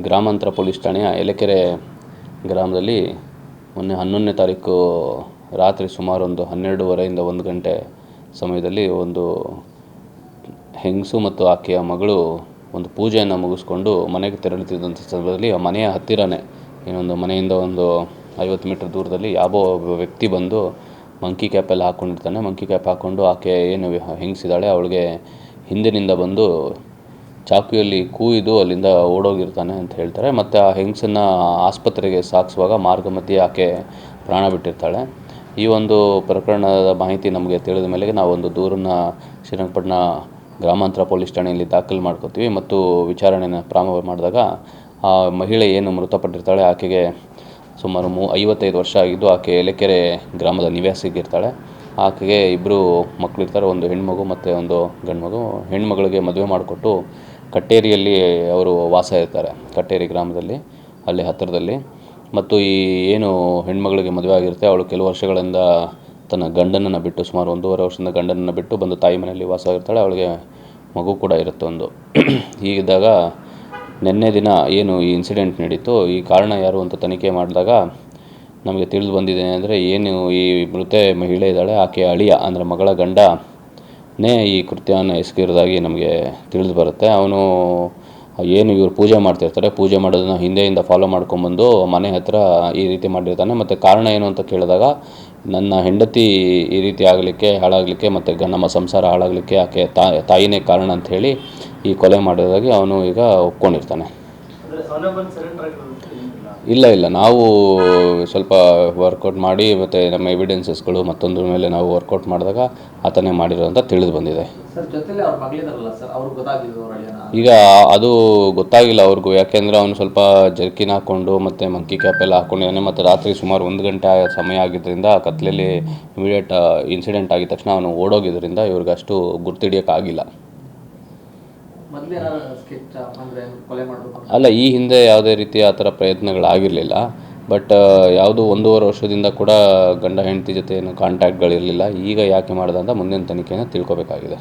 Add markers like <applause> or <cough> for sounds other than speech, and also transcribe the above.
ಗ್ರಾಮಾಂತರ ಪೊಲೀಸ್ ಠಾಣೆಯ ಎಲೆಕೆರೆ ಗ್ರಾಮದಲ್ಲಿ ಮೊನ್ನೆ ಹನ್ನೊಂದನೇ ತಾರೀಕು ರಾತ್ರಿ ಸುಮಾರು ಒಂದು ಹನ್ನೆರಡೂವರೆಯಿಂದ ಒಂದು ಗಂಟೆ ಸಮಯದಲ್ಲಿ ಒಂದು ಹೆಂಗಸು ಮತ್ತು ಆಕೆಯ ಮಗಳು ಒಂದು ಪೂಜೆಯನ್ನು ಮುಗಿಸ್ಕೊಂಡು ಮನೆಗೆ ತೆರಳುತ್ತಿದ್ದಂಥ ಸಂದರ್ಭದಲ್ಲಿ ಆ ಮನೆಯ ಹತ್ತಿರನೇ ಇನ್ನೊಂದು ಮನೆಯಿಂದ ಒಂದು ಐವತ್ತು ಮೀಟರ್ ದೂರದಲ್ಲಿ ಯಾವೋ ಒಬ್ಬ ವ್ಯಕ್ತಿ ಬಂದು ಮಂಕಿ ಕ್ಯಾಪೆಲ್ಲ ಹಾಕ್ಕೊಂಡಿರ್ತಾನೆ. ಮಂಕಿ ಕ್ಯಾಪ್ ಹಾಕ್ಕೊಂಡು ಆಕೆ ಏನು ಹೆಂಗಸಿದ್ದಾಳೆ, ಅವಳಿಗೆ ಹಿಂದಿನಿಂದ ಬಂದು ಚಾಕುಯಲ್ಲಿ ಕೂಯ್ದು ಅಲ್ಲಿಂದ ಓಡೋಗಿರ್ತಾನೆ ಅಂತ ಹೇಳ್ತಾರೆ. ಮತ್ತು ಆ ಹೆಂಗಸನ್ನ ಆಸ್ಪತ್ರೆಗೆ ಸಾಗಿಸುವಾಗ ಮಾರ್ಗ ಮಧ್ಯೆ ಆಕೆ ಪ್ರಾಣ ಬಿಟ್ಟಿರ್ತಾಳೆ. ಈ ಒಂದು ಪ್ರಕರಣದ ಮಾಹಿತಿ ನಮಗೆ ತಿಳಿದ ಮೇಲೆಗೆ ನಾವೊಂದು ದೂರನ್ನು ಶ್ರೀರಂಗಪಟ್ಟಣ ಗ್ರಾಮಾಂತರ ಪೊಲೀಸ್ ಠಾಣೆಯಲ್ಲಿ ದಾಖಲು ಮಾಡ್ಕೋತೀವಿ. ಮತ್ತು ವಿಚಾರಣೆನ ಪ್ರಾರಂಭ ಮಾಡಿದಾಗ ಆ ಮಹಿಳೆ ಏನು ಮೃತಪಟ್ಟಿರ್ತಾಳೆ, ಆಕೆಗೆ ಸುಮಾರು ಮೂ, ಐವತ್ತೈದು ವರ್ಷ ಆಗಿದ್ದು ಆಕೆ ಎಲೆಕೆರೆ ಗ್ರಾಮದ ನಿವಾಸಿಗಿರ್ತಾಳೆ ಆಕೆಗೆ ಇಬ್ಬರು ಮಕ್ಕಳಿರ್ತಾರೆ ಒಂದು ಹೆಣ್ಮಗು ಮತ್ತು ಒಂದು ಗಂಡು ಮಗು ಹೆಣ್ಮಗಳಿಗೆ ಮದುವೆ ಮಾಡಿಕೊಟ್ಟು ಕಟ್ಟೇರಿಯಲ್ಲಿ ಅವರು ವಾಸ ಇರ್ತಾರೆ. ಕಟ್ಟೇರಿ ಗ್ರಾಮದಲ್ಲಿ ಅಲ್ಲಿ ಹತ್ತಿರದಲ್ಲಿ. ಮತ್ತು ಈ ಏನು ಹೆಣ್ಮಗಳಿಗೆ ಮದುವೆ ಆಗಿರುತ್ತೆ, ಅವಳು ಕೆಲವು ವರ್ಷಗಳಿಂದ ತನ್ನ ಗಂಡನನ್ನು ಬಿಟ್ಟು, ಸುಮಾರು ಒಂದೂವರೆ ವರ್ಷದಿಂದ ಗಂಡನನ್ನು ಬಿಟ್ಟು ಬಂದು ತಾಯಿ ಮನೆಯಲ್ಲಿ ವಾಸವಾಗಿರ್ತಾಳೆ ಅವಳಿಗೆ ಮಗು ಕೂಡ ಇರುತ್ತೆ ಒಂದು. <clears throat> ಹೀಗಿದ್ದಾಗ ನಿನ್ನೆ ದಿನ ಏನು ಈ ಇನ್ಸಿಡೆಂಟ್ ನಡೀತು, ಈ ಕಾರಣ ಯಾರು ಅಂತ ತನಿಖೆ ಮಾಡಿದಾಗ ನಮಗೆ ತಿಳಿದು ಬಂದಿದೆ. ಅಂದರೆ ಏನು ಈ ಮೃತ ಮಹಿಳೆ ಇದ್ದಾಳೆ, ಆಕೆ ಅಳಿಯ, ಅಂದರೆ ಮಗಳ ಗಂಡನೇ ಈ ಕೃತ್ಯವನ್ನು ಎಸಗಿರೋದಾಗಿ ನಮಗೆ ತಿಳಿದು ಬರುತ್ತೆ. ಅವನು ಏನು ಇವರು ಪೂಜೆ ಮಾಡ್ತಿರ್ತಾರೆ, ಪೂಜೆ ಮಾಡೋದನ್ನ ಹಿಂದೆಯಿಂದ ಫಾಲೋ ಮಾಡ್ಕೊಂಬಂದು ಮನೆ ಹತ್ರ ಈ ರೀತಿ ಮಾಡಿರ್ತಾನೆ. ಮತ್ತು ಕಾರಣ ಏನು ಅಂತ ಕೇಳಿದಾಗ, ನನ್ನ ಹೆಂಡತಿ ಈ ರೀತಿ ಆಗಲಿಕ್ಕೆ, ಹಾಳಾಗಲಿಕ್ಕೆ ಮತ್ತು ನಮ್ಮ ಸಂಸಾರ ಹಾಳಾಗಲಿಕ್ಕೆ ಆಕೆ ತಾಯಿನೇ ಕಾರಣ ಅಂತ ಹೇಳಿ ಈ ಕೊಲೆ ಮಾಡೋದಾಗಿ ಅವನು ಈಗ ಒಪ್ಕೊಂಡಿರ್ತಾನೆ. ಇಲ್ಲ ಇಲ್ಲ. ನಾವು ಸ್ವಲ್ಪ ವರ್ಕೌಟ್ ಮಾಡಿ ಮತ್ತು ನಮ್ಮ ಎವಿಡೆನ್ಸಸ್ಗಳು ಮತ್ತೊಂದ್ರ ಮೇಲೆ ನಾವು ವರ್ಕೌಟ್ ಮಾಡಿದಾಗ ಆತನೇ ಮಾಡಿರೋ ಅಂತ ತಿಳಿದು ಬಂದಿದೆ. ಸರ್ ಜೊತೆಲಿ ಅವ್ರ ಮಗಳಿದಾರಲ್ಲ ಸರ್? ಅವ್ರಿಗೆ ಗೊತ್ತಾಗಿದ್ದು ಅವ್ರ ಈಗ ಅದು ಗೊತ್ತಾಗಿಲ್ಲ ಅವ್ರಿಗೂ. ಯಾಕೆಂದರೆ ಅವನು ಸ್ವಲ್ಪ ಜರ್ಕಿನ ಹಾಕ್ಕೊಂಡು ಮತ್ತು ಮಂಕಿ ಕ್ಯಾಪ್ ಎಲ್ಲ ಹಾಕ್ಕೊಂಡಿದ್ದಾನೆ ಮತ್ತು ರಾತ್ರಿ ಸುಮಾರು ಒಂದು ಗಂಟೆ ಆ ಸಮಯ ಆಗಿದ್ದರಿಂದ ಕತ್ಲೆಯಲ್ಲಿ ಇಮಿಡಿಯೇಟ್ ಇನ್ಸಿಡೆಂಟ್ ಆಗಿದ ತಕ್ಷಣ ಅವನು ಓಡೋಗಿದ್ದರಿಂದ ಇವ್ರಿಗೆ ಅಷ್ಟು ಗುರ್ತಿಡಿಯೋಕ್ಕಾಗಿಲ್ಲ ಮೊದಲೇ ಏನಾದ್ರು ಸ್ಕೆಚ್ ಅಂದರೆ ಕೊಲೆ ಮಾಡಬೇಕು ಅಂತ ಅಲ್ಲ ಈ ಹಿಂದೆ ಯಾವುದೇ ರೀತಿ ಆ ಥರ ಪ್ರಯತ್ನಗಳಾಗಿರಲಿಲ್ಲ. ಬಟ್ ಯಾವುದು ಒಂದೂವರೆ ವರ್ಷದಿಂದ ಕೂಡ ಗಂಡ ಹೆಂಡತಿ ಜೊತೆ ಏನು ಕಾಂಟ್ಯಾಕ್ಟ್ಗಳಿರಲಿಲ್ಲ ಈಗ ಯಾಕೆ ಮಾಡಿದೆ ಅಂತ ಮುಂದಿನ ತನಿಖೆಯನ್ನು ತಿಳ್ಕೊಬೇಕಾಗಿದೆ.